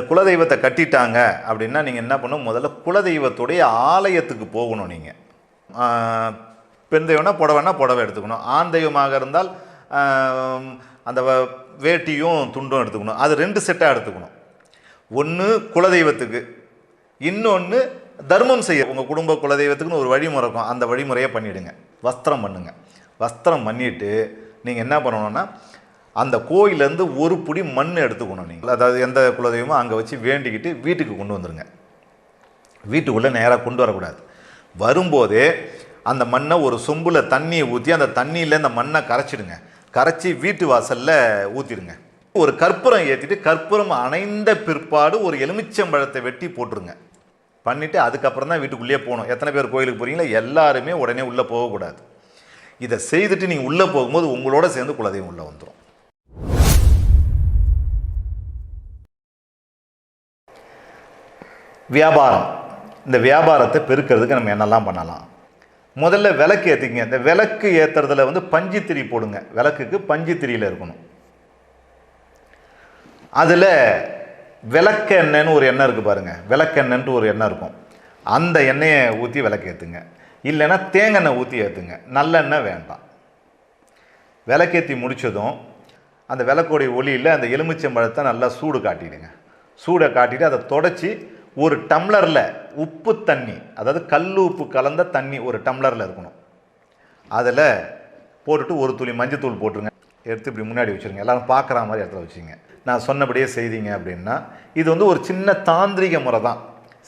இந்த குலதெய்வத்தை கட்டிட்டாங்க அப்படின்னா நீங்கள் என்ன பண்ணணும் முதல்ல குலதெய்வத்துடைய ஆலயத்துக்கு போகணும் நீங்கள் பெண் தெய்வம்னா புடவைனா புடவை எடுத்துக்கணும். ஆண் தெய்வமாக இருந்தால் அந்த வ- வேட்டியும் துண்டும் எடுத்துக்கணும். அது ரெண்டு செட்டாக எடுத்துக்கணும். ஒன்று குலதெய்வத்துக்கு இன்னொன்று தர்மம் செய்ய. உங்கள் குடும்ப குலதெய்வத்துக்குன்னு ஒரு வழிமுறை இருக்கும். அந்த வழிமுறையை பண்ணிவிடுங்க வஸ்திரம் பண்ணுங்க. வஸ்திரம் பண்ணிவிட்டு நீங்கள் என்ன பண்ணணும்னா அந்த கோயிலேருந்து ஒரு புடி மண் எடுத்துக்கணும் நீங்கள் அதாவது எந்த குலதெய்வமோ அங்கே வச்சு வேண்டிக்கிட்டு வீட்டுக்கு கொண்டு வந்துடுங்க வீட்டுக்குள்ளே நேராக கொண்டு வரக்கூடாது. வரும்போதே அந்த மண்ணை ஒரு சொம்பில் தண்ணியை ஊற்றி அந்த தண்ணியில் அந்த மண்ணை கரைச்சிடுங்க. கரைச்சி வீட்டு வாசலில் ஊற்றிடுங்க ஒரு கற்பூரம் ஏற்றிட்டு கற்பூரம் அணைந்த பிற்பாடு ஒரு எலுமிச்சம்பழத்தை வெட்டி போட்டுருங்க. பண்ணிவிட்டு அதுக்கப்புறம் தான் வீட்டுக்குள்ளேயே போகணும். எத்தனை பேர் கோயிலுக்கு போகிறீங்களோ எல்லாருமே உடனே உள்ளே போகக்கூடாது. இதை செய்துட்டு நீங்கள் உள்ளே போகும்போது உங்களோட சேர்ந்து குலதெய்வம் உள்ளே வந்துடும் வியாபாரம். இந்த வியாபாரத்தை பெருக்கிறதுக்கு நம்ம என்னெல்லாம் பண்ணலாம்? முதல்ல விளக்கு ஏற்றிக்கங்க இந்த விளக்கு ஏற்றுறதுல வந்து பஞ்சுத்திரி போடுங்க. விளக்குக்கு பஞ்சுத்திரியில் இருக்கணும். அதில் விளக்கெண்ணெய்னு ஒரு எண்ணெய் இருக்குது பாருங்கள் விளக்கெண்ணென்ட்டு ஒரு எண்ணெய் இருக்கும். அந்த எண்ணெயை ஊற்றி விளக்கு ஏற்றுங்க இல்லைன்னா தேங்காய் ஊற்றி ஏற்றுங்க நல்லெண்ணெய் வேண்டாம். விளக்கேற்றி முடிச்சதும் அந்த விளக்கோடைய ஒளியில் அந்த எலுமிச்சம்பழத்தை நல்லா சூடு காட்டிடுங்க. சூடை காட்டிட்டு அதை தொடச்சி ஒரு டம்ளரில் உப்பு தண்ணி அதாவது கல் உப்பு கலந்த தண்ணி ஒரு டம்ளரில் இருக்கணும். அதில் போட்டுட்டு ஒரு துளி மஞ்சத்தூள் போட்டுருங்க. எடுத்து இப்படி முன்னாடி வச்சுருங்க. எல்லாரும் பார்க்குற மாதிரி இடத்துல வச்சுங்க நான் சொன்னபடியே செய்தீங்க அப்படின்னா இது வந்து ஒரு சின்ன தாந்திரிக முறை தான்.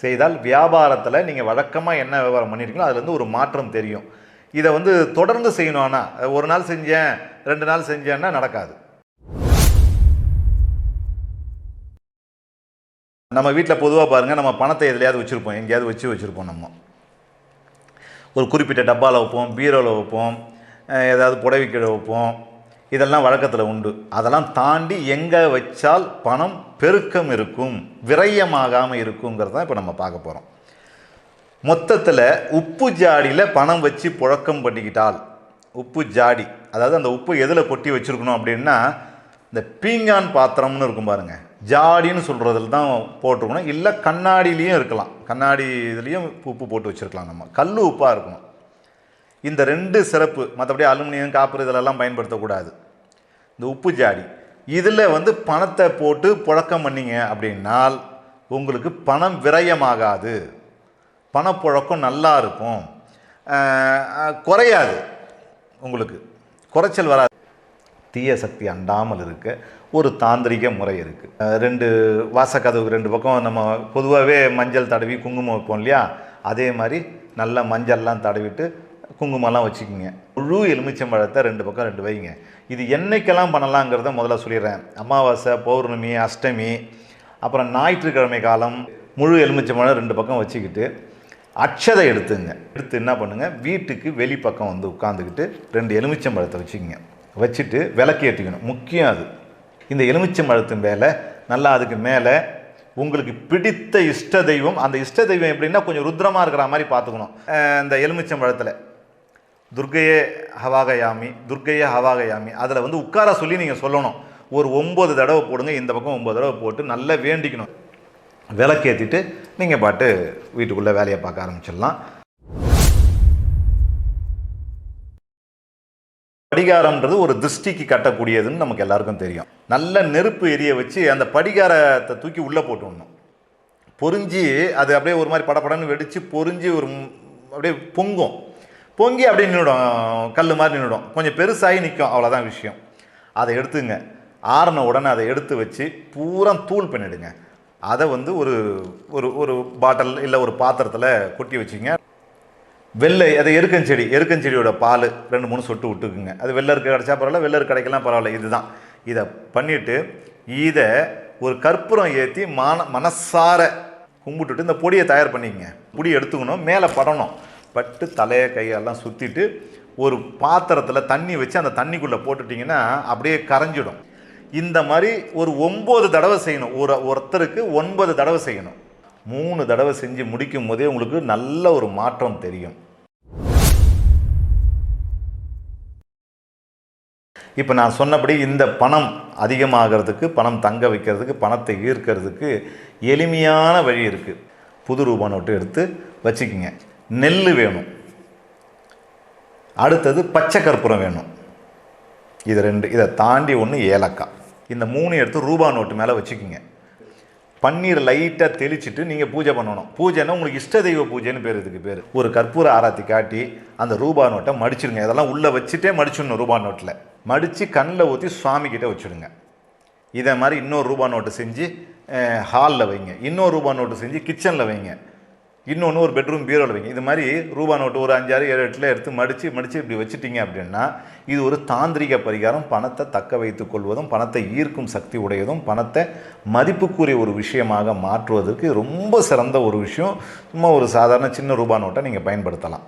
செய்தால் வியாபாரத்தில் நீங்கள் வழக்கமாக என்ன வியாபாரம் பண்ணியிருக்கீங்களோ அதுலேருந்து ஒரு மாற்றம் தெரியும். இதை வந்து தொடர்ந்து செய்யணும் ஆனால் ஒரு நாள் செஞ்சேன் ரெண்டு நாள் செஞ்சேன்னா நடக்காது. நம்ம வீட்டில் பொதுவாக பாருங்கள் நம்ம பணத்தை எதுலையாவது வச்சுருப்போம். எங்கேயாவது வச்சு வச்சுருப்போம் நம்ம. ஒரு குறிப்பிட்ட டப்பாவில் வைப்போம் பீரோவில் வைப்போம் ஏதாவது ஏதாவது கீழே வைப்போம். இதெல்லாம் வழக்கத்தில் உண்டு. அதெல்லாம் தாண்டி எங்கே வச்சால் பணம் பெருக்கம் இருக்கும் விரயமாகாமல் இருக்குங்கிறது தான் இப்போ நம்ம பார்க்க போகிறோம் மொத்தத்தில் உப்பு ஜாடியில் பணம் வச்சு புழக்கம் பண்ணிக்கிட்டால் உப்பு ஜாடி அதாவது அந்த உப்பு எதில் கொட்டி வச்சுருக்கணும் அப்படின்னா இந்த பீங்கான் பாத்திரம்னு இருக்கும் பாருங்கள் ஜாடின்னு சொல்கிறதுல தான் போட்டிருக்கணும். இல்லை கண்ணாடியிலையும் இருக்கலாம். கண்ணாடி இதுலேயும் உப்பு போட்டு வச்சுருக்கலாம் நம்ம. கல் உப்பாக இருக்கணும். இந்த ரெண்டு சிறப்பு மற்றபடி அலுமினியம் காப்பர் இதிலெல்லாம் பயன்படுத்தக்கூடாது. இந்த உப்பு ஜாடி. இதில் வந்து பணத்தை போட்டு புழக்கம் பண்ணிங்க அப்படின்னால் உங்களுக்கு பணம் விரயமாகாது. பணப்புழக்கம் நல்லா இருக்கும். குறையாது. உங்களுக்கு குறைச்சல் வராது. தீய சக்தி அண்டாமல் இருக்க. ஒரு தாந்திரிக முறை இருக்குது ரெண்டு வாசக்கதவுக்கு ரெண்டு பக்கம் நம்ம பொதுவாகவே மஞ்சள் தடவி குங்குமம் வைப்போம் இல்லையா? அதே மாதிரி நல்லா மஞ்சள்லாம் தடவிட்டு குங்குமம்லாம் வச்சுக்கோங்க. முழு எலுமிச்சம்பழத்தை ரெண்டு பக்கம் ரெண்டு வைங்க. இது என்னைக்கெல்லாம் பண்ணலாங்கிறத முதல்ல சொல்லிடுறேன். அமாவாசை பௌர்ணமி அஷ்டமி அப்புறம் ஞாயிற்றுக்கிழமை காலம் முழு எலுமிச்சம்பழம் ரெண்டு பக்கம் வச்சுக்கிட்டு அட்சதை எடுத்துங்க. எடுத்து என்ன பண்ணுங்கள் வீட்டுக்கு வெளிப்பக்கம் வந்து உட்காந்துக்கிட்டு ரெண்டு எலுமிச்சம்பழத்தை வச்சுக்கோங்க. வச்சுட்டு விளக்கு ஏற்றிக்கணும். முக்கியம் அது. இந்த எலுமிச்சம்பழத்தின் மேலே நல்லா அதுக்கு மேலே உங்களுக்கு பிடித்த இஷ்ட தெய்வம் அந்த இஷ்ட தெய்வம் எப்படின்னா கொஞ்சம் ருத்ரமாக இருக்கிற மாதிரி பார்த்துக்கணும். இந்த எலுமிச்சம் பழத்தில். துர்க்கையே ஹவாகயாமி துர்க்கையே ஹவாகயாமி. அதில் வந்து உட்கார சொல்லி நீங்கள் சொல்லணும். ஒரு ஒம்பது தடவை போடுங்க இந்த பக்கம் ஒம்பது தடவை போட்டு நல்லா வேண்டிக்கணும். விளக்கேற்றிட்டு நீங்கள் பாட்டு வீட்டுக்குள்ளே வேலையை பார்க்க ஆரம்பிச்சிடலாம். படிகாரம்ன்றது ஒரு திருஷ்டிக்கு கட்டக்கூடியதுன்னு நமக்கு எல்லாருக்கும் தெரியும். நல்ல நெருப்பு எரிய வச்சு அந்த படிகாரத்தை தூக்கி உள்ளே போட்டுடணும். பொறிஞ்சி அது அப்படியே ஒரு மாதிரி படபடன்னு வெடித்து பொறிஞ்சி ஒரு அப்படியே பொங்கும். பொங்கி அப்படியே நின்றுடும் கல் மாதிரி நின்றுடும் கொஞ்சம் பெருசாகி நிற்கும். அவ்வளோதான் விஷயம். அதை எடுத்துங்க. ஆறின உடனே அதை எடுத்து வச்சு பூரா தூள் பண்ணிவிடுங்க அதை வந்து ஒரு ஒரு ஒரு பாட்டில் இல்லை ஒரு பாத்திரத்தில் கொட்டி வச்சுங்க. வெள்ளை அது எருக்கஞ்செடி எருக்கஞ்செடியோட பால் ரெண்டு மூணு சொட்டு விட்டுக்குங்க. அது வெள்ளருக்கு கிடைச்சா பரவாயில்ல வெள்ளருக்கு கிடைக்கலாம் பரவாயில்ல இதுதான். இதை பண்ணிவிட்டு இதை ஒரு கற்பூரம் ஏற்றி மான மனசார கும்பிட்டுட்டு இந்த பொடியை தயார் பண்ணிக்கங்க. பொடி எடுத்துக்கணும் மேலே படணும். பட்டு தலையை கையெல்லாம் சுற்றிட்டு ஒரு பாத்திரத்தில் தண்ணி வச்சு அந்த தண்ணிக்குள்ளே போட்டுட்டிங்கன்னா அப்படியே கரைஞ்சிடும். இந்த மாதிரி ஒரு ஒம்பது தடவை செய்யணும். ஒரு ஒருத்தருக்கு ஒன்பது தடவை செய்யணும். மூணு தடவை செஞ்சு முடிக்கும் போதே உங்களுக்கு நல்ல ஒரு மாற்றம் தெரியும். இப்போ நான் சொன்னபடி இந்த பணம் அதிகமாகிறதுக்கு பணம் தங்க வைக்கிறதுக்கு பணத்தை ஈர்க்கிறதுக்கு எளிமையான வழி இருக்குது புது ரூபா நோட்டு எடுத்து வச்சுக்கிங்க. நெல் வேணும். அடுத்தது பச்சை கற்பூரம் வேணும். இது ரெண்டு இதை தாண்டி ஒன்று ஏலக்காய். இந்த மூணு எடுத்து ரூபா நோட்டு மேலே வச்சுக்கிங்க. பன்னீர் லைட்டாக தெளிச்சிட்டு நீங்கள் பூஜை பண்ணணும். பூஜைன்னா உங்களுக்கு இஷ்ட தெய்வ பூஜைன்னு பேர் இதுக்கு பேர். ஒரு கற்பூர ஆராத்தி காட்டி அந்த ரூபா நோட்டை மடிச்சிடுங்க இதெல்லாம் உள்ளே வச்சுட்டே மடிச்சிடணும் ரூபா நோட்டில். மடித்து கண்ணில் ஊற்றி சுவாமிக்கிட்ட வச்சுடுங்க. இதை மாதிரி இன்னொரு ரூபா நோட்டு செஞ்சு ஹாலில் வைங்க. இன்னொரு ரூபா நோட்டு செஞ்சு கிச்சனில் வைங்க. இன்னொன்று ஒரு பெட்ரூம் பீரோவில் வைங்க. இது மாதிரி ரூபா நோட்டு ஒரு அஞ்சாறு ஏழு எட்டில் எடுத்து மடித்து மடித்து இப்படி வச்சுட்டிங்க அப்படின்னா இது ஒரு தாந்திரிக பரிகாரம். பணத்தை தக்க வைத்துக் கொள்வதும் பணத்தை ஈர்க்கும் சக்தி உடையதும் பணத்தை மதிப்புக்குரிய ஒரு விஷயமாக மாற்றுவதற்கு ரொம்ப சிறந்த ஒரு விஷயம். சும்மா ஒரு சாதாரண சின்ன ரூபா நோட்டை நீங்கள் பயன்படுத்தலாம்.